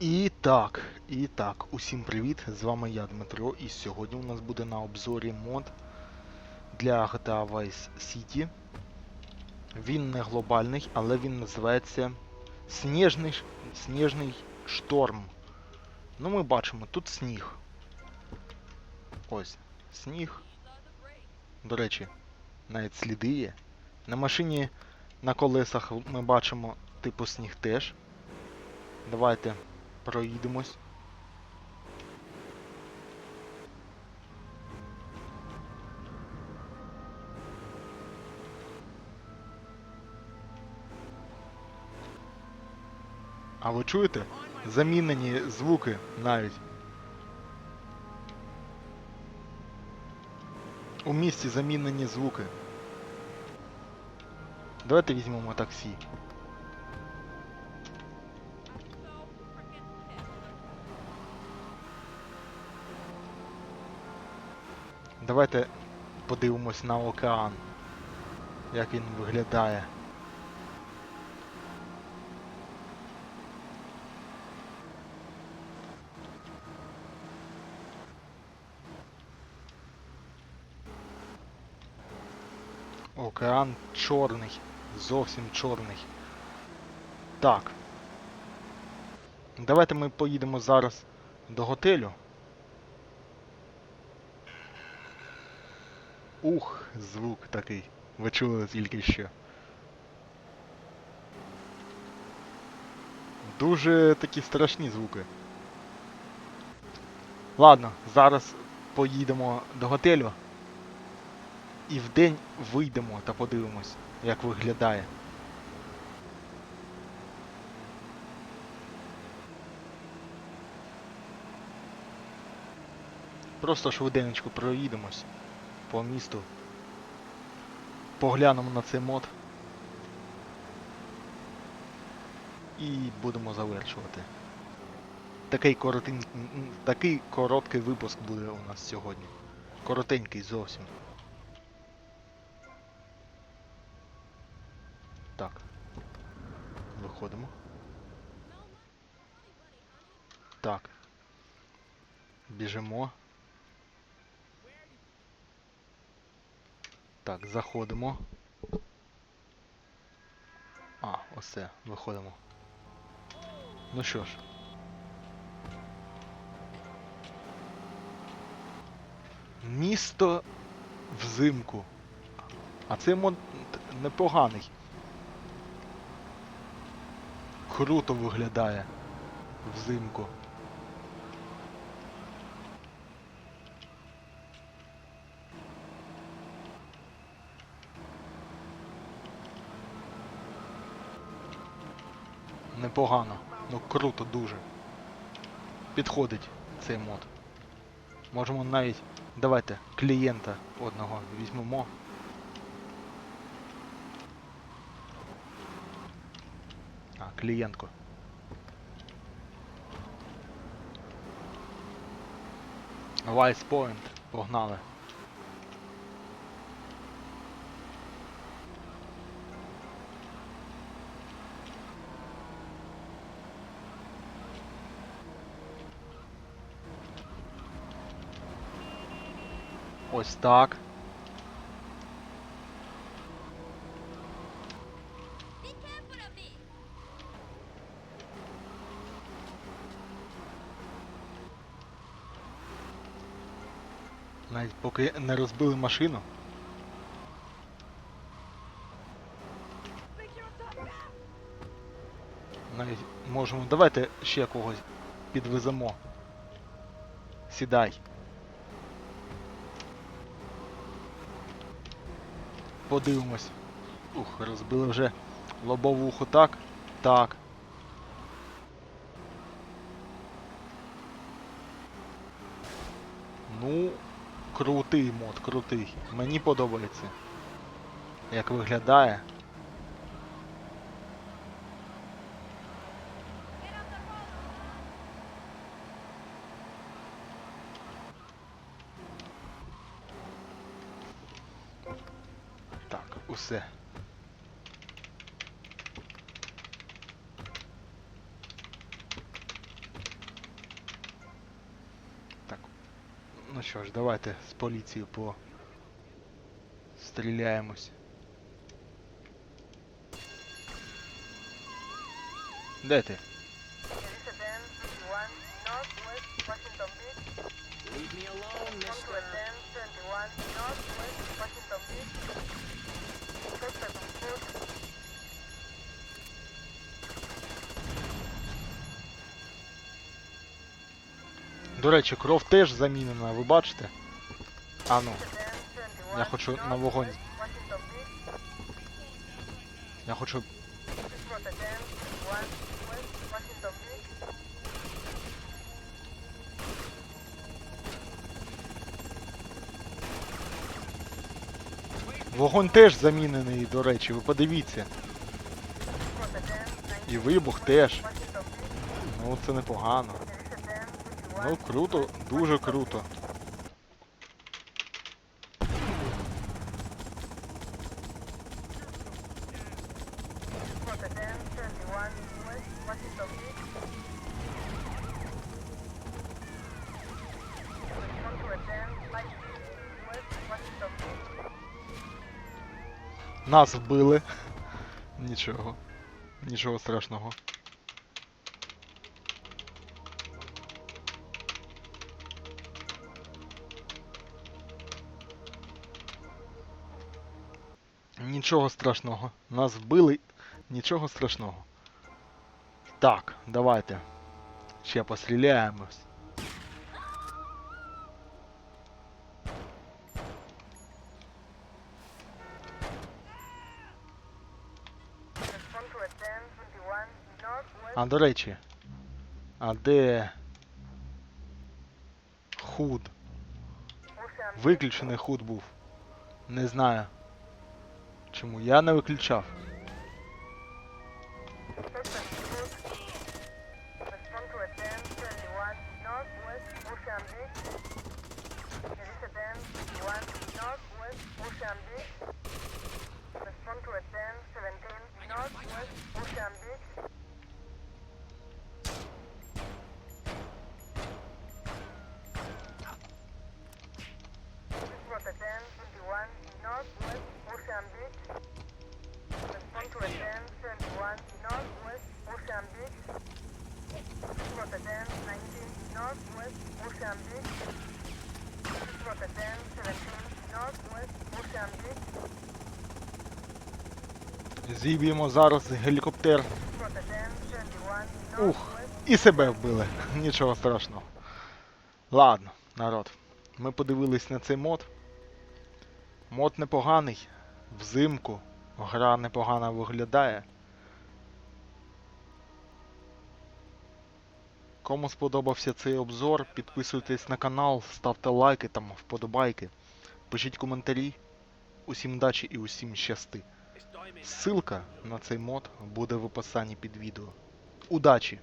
І так, і так, усім привіт! З вами я, Дмитро, і сьогодні у нас буде на обзорі мод для GTA Vice City. Він не глобальний, але він називається Сніжний, Сніжний Шторм. Ну, ми бачимо, тут сніг. Ось, сніг. До речі, навіть сліди є. На машині на колесах ми бачимо типу сніг теж. Давайте проїдемось. А ви чуєте? Замінені звуки навіть. У місті замінені звуки. Давайте візьмемо таксі. Давайте подивимось на океан. Як він виглядає. Океан чорний. Зовсім чорний. Так. Давайте ми поїдемо зараз до готелю. Ух, звук такий. Ви чули тільки що. Дуже такі страшні звуки. Ладно, зараз поїдемо до готелю. І вдень вийдемо та подивимось, як виглядає. Просто швиденечко проїдемось по місту. Поглянемо на цей мод. І будемо завершувати. Такий коротень... такий короткий випуск буде у нас сьогодні. Коротенький зовсім. Так. Виходимо. Так. Біжимо. Так, заходимо. А, оце, виходимо. Ну що ж. Місто взимку. А це мод непоганий. Круто виглядає взимку. Непогано. Ну круто дуже. Підходить цей мод. Можемо навіть. Давайте клієнта одного візьмемо. А, клієнтку. Point. Погнали. Ось так. Навіть поки не розбили машину. Навіть можемо. Давайте ще когось підвеземо. Сідай. Подивимось. Ух, розбили вже лобовуху так. Так. Ну, крутий мод, крутий. Мені подобається. Як виглядає. усе. Так. Ну що ж, давайте з поліцією по стріляємось. Де ти? Leave me alone, mister. До речі, кров теж замінена, ви бачите? А ну, Я хочу на вогонь. Я хочу. Elizabeth 21 West Washington Beach. Вогонь теж замінений, до речі, ви подивіться. І вибух теж. Ну це непогано. Elizabeth 21 Ну круто, дуже круто. Elizabeth 21 West Washington Beach. Conquer 5 West Washington Beach. Нас вбили. Нічого. Нічого страшного. Нічого страшного. Нас вбили. Нічого страшного. Так, давайте. Ще постріляємось. Conquer 21 Northwest А до речі. А де. Худ? Виключений худ був. Не знаю. Чому я не виключав. Rotterdam 19 Northwest Ocean Rotterdam 17 Northwest Ocean Зіб'ємо зараз гелікоптер. Ух, і себе вбили. Нічого страшного. Ладно, народ. Ми подивились на цей мод. Мод непоганий. Взимку. Гра непогано виглядає. Кому сподобався цей обзор, підписуйтесь на канал, ставте лайки там, вподобайки. Пишіть коментарі. Усім удачі і усім щасти. Ссылка на цей мод буде в описанні під відео. Удачі!